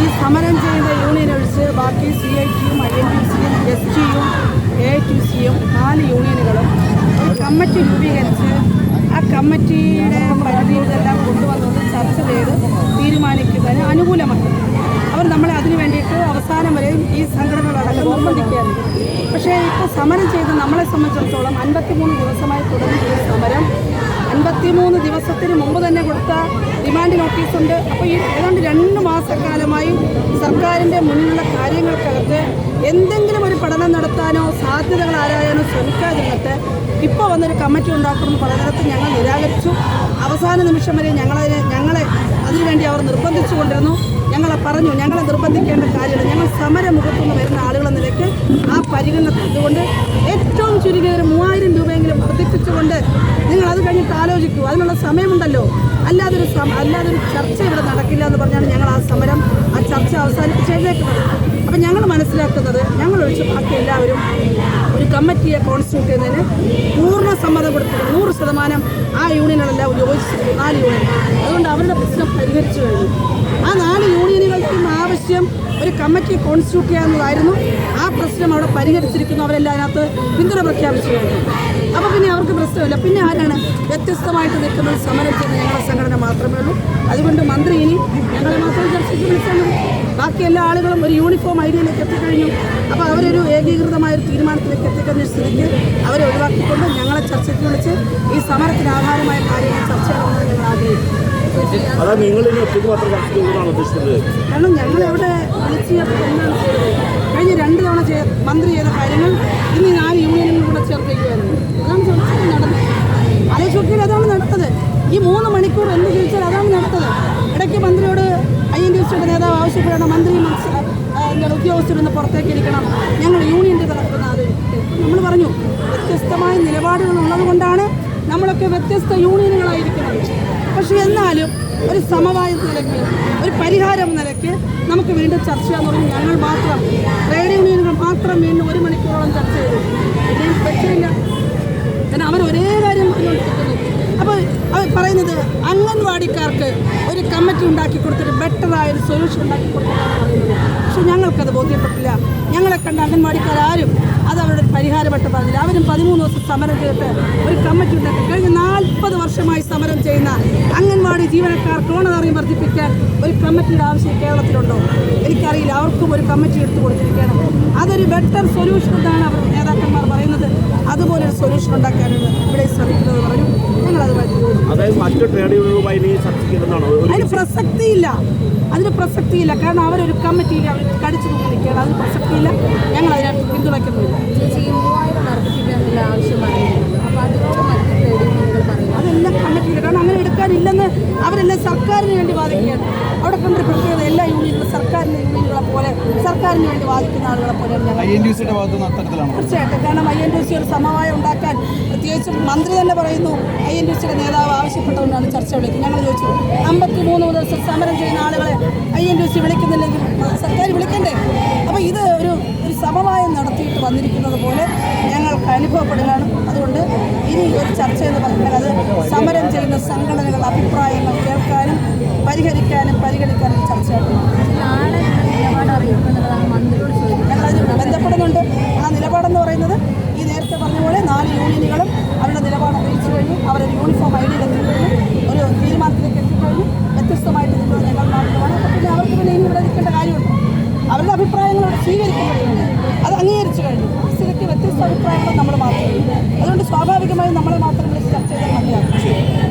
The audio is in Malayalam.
ഈ സമരം ചെയ്യുന്ന യൂണിയൻ ബാക്കി സി ഐ ടിയും ഐ എൻ ടി സിയും എസ് ടിയും എ ടി സിയും നാല് യൂണിയനുകളും ഒരു കമ്മിറ്റി രൂപീകരിച്ച് ആ കമ്മിറ്റിയുടെ പരിധിയിലെല്ലാം കൊണ്ടുവന്നത് ചർച്ച ചെയ്ത് തീരുമാനിക്കുന്നതിന് അനുകൂലമാണ്. അവർ നമ്മളെ അതിനു വേണ്ടിയിട്ട് അവസാനം വരെയും ഈ സംഘടനകളടക്കം നിർബന്ധിക്കുകയാണ്. പക്ഷേ ഇപ്പോൾ സമരം ചെയ്ത് നമ്മളെ സംബന്ധിച്ചിടത്തോളം അൻപത്തിമൂന്ന് ദിവസമായി തുടങ്ങിയ സമരം അൻപത്തിമൂന്ന് ദിവസത്തിന് മുമ്പ് തന്നെ കൊടുത്ത ഡിമാൻഡ് നോട്ടീസുണ്ട് അപ്പോൾ ഈ ഏതാണ്ട് രണ്ട് മാസക്കാലമായി സർക്കാരിന്റെ മുന്നിലുള്ള കാര്യങ്ങൾക്കകത്ത് എന്തെങ്കിലും ഒരു പഠനം നടത്താനോ സാധ്യതകൾ ആരായാനോ ശ്രമിക്കാതിരുന്നിട്ട് ഇപ്പോൾ വന്നൊരു കമ്മിറ്റി ഉണ്ടാക്കണമെന്ന് പഠനത്തിൽ ഞങ്ങൾ നിരാകരിച്ചു. അവസാന നിമിഷം വരെ ഞങ്ങളതിനെ ഞങ്ങളെ അതിനുവേണ്ടി അവർ നിർബന്ധിച്ചു കൊണ്ടിരുന്നു ഞങ്ങളെ പറഞ്ഞു ഞങ്ങളെ നിർബന്ധിക്കേണ്ട കാര്യമില്ല. ഞങ്ങൾ സമരമുഖത്തു നിന്ന് വരുന്ന ആളുകളെ നിലയ്ക്ക് ആ പരിഗണന തന്നുകൊണ്ട് ഏറ്റവും ചുരുങ്ങിയ ഒരു മൂവായിരം രൂപയെങ്കിലും വർദ്ധിപ്പിച്ചുകൊണ്ട് നിങ്ങൾ അത് കഴിഞ്ഞിട്ട് ആലോചിക്കൂ. അതിനുള്ള സമയമുണ്ടല്ലോ. അല്ലാതൊരു അല്ലാതെ അല്ലാതൊരു ചർച്ച ഇവിടെ നടക്കില്ല എന്ന് പറഞ്ഞാണ് ഞങ്ങൾ ആ സമരം ആ ചർച്ച അവസാനിപ്പിച്ചേക്കുന്നത് അപ്പം ഞങ്ങൾ മനസ്സിലാക്കുന്നത് ഞങ്ങൾ ഒഴിച്ച് ബാക്കി എല്ലാവരും ഒരു കമ്മിറ്റിയെ കോൺസ്റ്റിറ്റ്യൂട്ട് ചെയ്യുന്നതിന് പൂർണ സമ്മതം കൊടുത്തിട്ടുണ്ട് നൂറ് ശതമാനം ആ യൂണിയനുകളെല്ലാം യോജിച്ചിട്ടുണ്ട് നാല് യൂണിയൻ. അതുകൊണ്ട് അവരുടെ പ്രശ്നം പരിഹരിച്ചു കഴിഞ്ഞു. ആ നാല് യൂണിയനുകൾക്കും ആവശ്യം ഒരു കമ്മിറ്റി കോൺസ്റ്റിറ്റ്യൂട്ട് ചെയ്യാവുന്നതായിരുന്നു. ആ പ്രശ്നം അവിടെ പരിഹരിച്ചിരിക്കുന്നു. അവരെല്ലാം അതിനകത്ത് പിന്തുണ പ്രഖ്യാപിച്ചു കഴിഞ്ഞു. അപ്പോൾ പിന്നെ പ്രശ്നമില്ല പിന്നെ ആരാണ് വ്യത്യസ്തമായിട്ട് നിൽക്കുന്നത് സമരം ചെയ്യുന്ന ഞങ്ങളുടെ സംഘടന മാത്രമേ ഉള്ളൂ? അതുകൊണ്ട് മന്ത്രി ഇനി ഞങ്ങളെ മാത്രം ചർച്ചയ്ക്ക് വിളിച്ചാൽ ബാക്കി എല്ലാ ആളുകളും ഒരു യൂണിഫോം ഐഡിയയിലേക്ക് എത്തിക്കഴിഞ്ഞു. അപ്പോൾ അവരൊരു ഏകീകൃതമായ ഒരു തീരുമാനത്തിലേക്ക് എത്തിക്കുന്ന സ്ഥിതിക്ക് അവരെ ഒഴിവാക്കിക്കൊണ്ട് ഞങ്ങളെ ചർച്ചയ്ക്ക് വിളിച്ച് ഈ സമരത്തിന് ആധാരമായ കാര്യങ്ങൾ ചർച്ച ചെയ്യണമെന്ന് ഞങ്ങൾ ആഗ്രഹിക്കുന്നു. ഇനി കാരണം ഞങ്ങൾ എവിടെ വിളിച്ച് എന്താണ് കഴിഞ്ഞ രണ്ട് തവണ മന്ത്രി ചെയ്ത കാര്യങ്ങൾ ഇന്ന് ഞാൻ നാല് ചേർക്കുകയായിരുന്നു അതാണ് ചർച്ച നടന്നത്. ആലോചിക്കുകയിൽ അതാണ് നടത്തത്. ഈ മൂന്ന് മണിക്കൂർ എന്ത് ചോദിച്ചാൽ അതാണ് നടത്തത്. ഇടയ്ക്ക് മന്ത്രിയോട് ഐ എൻ ഡി സിയുടെ നേതാവ് ആവശ്യപ്പെടണം മന്ത്രി എന്താണ് ഉദ്യോഗസ്ഥരൊന്ന് പുറത്തേക്ക് ഇരിക്കണം. ഞങ്ങൾ യൂണിയന്റെ തലത്തിൽ ആലോചിക്കട്ടെ നമ്മൾ പറഞ്ഞു വ്യത്യസ്തമായ നിലപാടുകൾ ഉള്ളതുകൊണ്ടാണ് നമ്മളൊക്കെ വ്യത്യസ്ത യൂണിയനുകളായിരിക്കുന്നത്. പക്ഷേ എന്നാലും ഒരു സമവായ നിലയ്ക്ക് ഒരു പരിഹാരം നിലയ്ക്ക് നമുക്ക് വീണ്ടും ചർച്ച ചെയ്യാൻ തുടങ്ങി. ഞങ്ങൾ മാത്രം ട്രേഡ് യൂണിയനുകൾ മാത്രം വീണ്ടും ഒരു മണിക്കൂറോളം ചർച്ച ചെയ്തു. പിന്നെ പറ്റില്ല. കാരണം അവർ ഒരേ കാര്യം പറഞ്ഞുകൊണ്ടിരിക്കുന്നു അപ്പോൾ അവർ പറയുന്നത് അംഗൻവാടിക്കാർക്ക് ഒരു കമ്മിറ്റി ഉണ്ടാക്കി കൊടുത്തിട്ട് ബെറ്ററായ ഒരു സൊല്യൂഷൻ ഉണ്ടാക്കി കൊടുത്തിട്ടാണ് പറയുന്നത്. പക്ഷെ ഞങ്ങൾക്കത് ബോധ്യപ്പെട്ടില്ല. ഞങ്ങളെ കണ്ട അംഗൻവാടിക്കാരും അത് അവരുടെ പരിഹാരപ്പെട്ട് പറഞ്ഞില്ല. അവരും പതിമൂന്ന് ദിവസം സമരം ചെയ്തിട്ട് ഒരു കമ്മിറ്റി ഉണ്ടാക്കി. കഴിഞ്ഞ നാൽപ്പത് വർഷമായി സമരം ചെയ്യുന്ന അംഗൻവാടി ജീവനക്കാർക്ക് ഓണറിയം വർദ്ധിപ്പിക്കാൻ ഒരു കമ്മിറ്റിയുടെ ആവശ്യം കേരളത്തിലുണ്ടോ? എനിക്കറിയില്ല. അവർക്കും ഒരു കമ്മിറ്റി എടുത്തു കൊടുത്തിരിക്കുകയാണ്. അതൊരു ബെറ്റർ സൊല്യൂഷൻ എന്നാണ് അവർ പറയുന്നത് അതുപോലെ ഒരു സൊല്യൂഷൻ ഉണ്ടാക്കാനാണ് ഇവിടെ ശ്രമിക്കുന്നത് പറഞ്ഞു. ഒരു അതിന് പ്രസക്തിയില്ല. അതിന് പ്രസക്തിയില്ല. കാരണം അവരൊരു കമ്മിറ്റിയിൽ അവർ കടിച്ചു നിൽക്കുകയാണ്. അതിന് പ്രസക്തിയില്ല. ഞങ്ങൾ അതിനെ പിന്തുണയ്ക്കുന്നില്ല ചേച്ചി ഈ മൂവായിരം വർദ്ധിപ്പിക്കാനുള്ള ആവശ്യം പറയുന്നുണ്ട് അപ്പോൾ അതിനോട് മറ്റ് ട്രേഡ് യൂണിയനുകൾ പറയുന്നത് അതെല്ലാം കമ്മിറ്റിയില്ല കാരണം അങ്ങനെ എടുക്കാനില്ലെന്ന് അവരെല്ലാം സർക്കാരിന് വേണ്ടി വാദിക്കുകയാണ് അവിടെ കണ്ടൊരു പ്രത്യേകത എല്ലാ യൂണിയനുകളും സർക്കാരിന്റെ യൂണിയനുകളെ പോലെ സർക്കാരിന് വേണ്ടി വാദിക്കുന്ന ആളുകളെ പോലെ തീർച്ചയായിട്ടും. കാരണം ഐ എൻ ഡി സി ഒരു സമവായം ഉണ്ടാക്കാൻ പ്രത്യേകിച്ചും മന്ത്രി തന്നെ പറയുന്നു ഐ എൻ ഡി സിയുടെ നേതാവ് ആവശ്യപ്പെട്ടുകൊണ്ടാണ് ചർച്ച വിളിക്കുന്നത്. ഞങ്ങൾ ചോദിച്ചു അമ്പത്തി മൂന്ന് ദിവസം സമരം ചെയ്യുന്ന ആളുകളെ ഐ എൻ ഡി സി വിളിക്കുന്നില്ലെങ്കിൽ സർക്കാർ വിളിക്കണ്ടേ? അപ്പോൾ ഇത് ഒരു ഒരു സമവായം നടത്തിയിട്ട് വന്നിരിക്കുന്നത് പോലെ ഞങ്ങൾക്ക് അനുഭവപ്പെടുകയാണ്. അതുകൊണ്ട് ഇനി ഒരു ചർച്ച എന്ന് പറഞ്ഞാൽ അത് സമരം ചെയ്യുന്ന സംഘടനകളുടെ അഭിപ്രായങ്ങൾ കേൾക്കാനും പരിഹരിക്കാനും പരിഗണിക്കാനും ചർച്ചയായിട്ട് മാറും. നാളെ നിലപാട് അറിയിക്കുമെന്നുള്ളതാണ് മന്ത്രിയോട് ചോദിക്കുന്നത് ഞങ്ങളത് ബന്ധപ്പെടുന്നുണ്ട് ആ നിലപാടെന്ന് പറയുന്നത് ഈ നേരത്തെ പറഞ്ഞ പോലെ നാല് യൂണിയനുകളും അവരുടെ നിലപാട് അറിയിച്ചു കഴിഞ്ഞു അവരൊരു യൂണിഫോം ഐഡിയിൽ എത്തിക്കഴിഞ്ഞു ഒരു തീരുമാനത്തിലേക്ക് എത്തിക്കഴിഞ്ഞു വ്യത്യസ്തമായിട്ട് നിൽക്കുന്നത് ഞങ്ങൾ മാത്രമാണ് അപ്പോൾ പിന്നെ അവർക്ക് പിന്നെ ഇനി ഇവിടെ നിൽക്കേണ്ട കാര്യമുണ്ട് അവരുടെ അവിടെ അത് അംഗീകരിച്ചു കഴിഞ്ഞു. ആ സ്ഥിതിക്ക് വ്യത്യസ്ത അഭിപ്രായങ്ങൾ നമ്മൾ മാത്രമേ അതുകൊണ്ട് സ്വാഭാവികമായും നമ്മളെ മാത്രം വിളിച്ച് ചർച്ച ചെയ്താൽ മതിയാകും.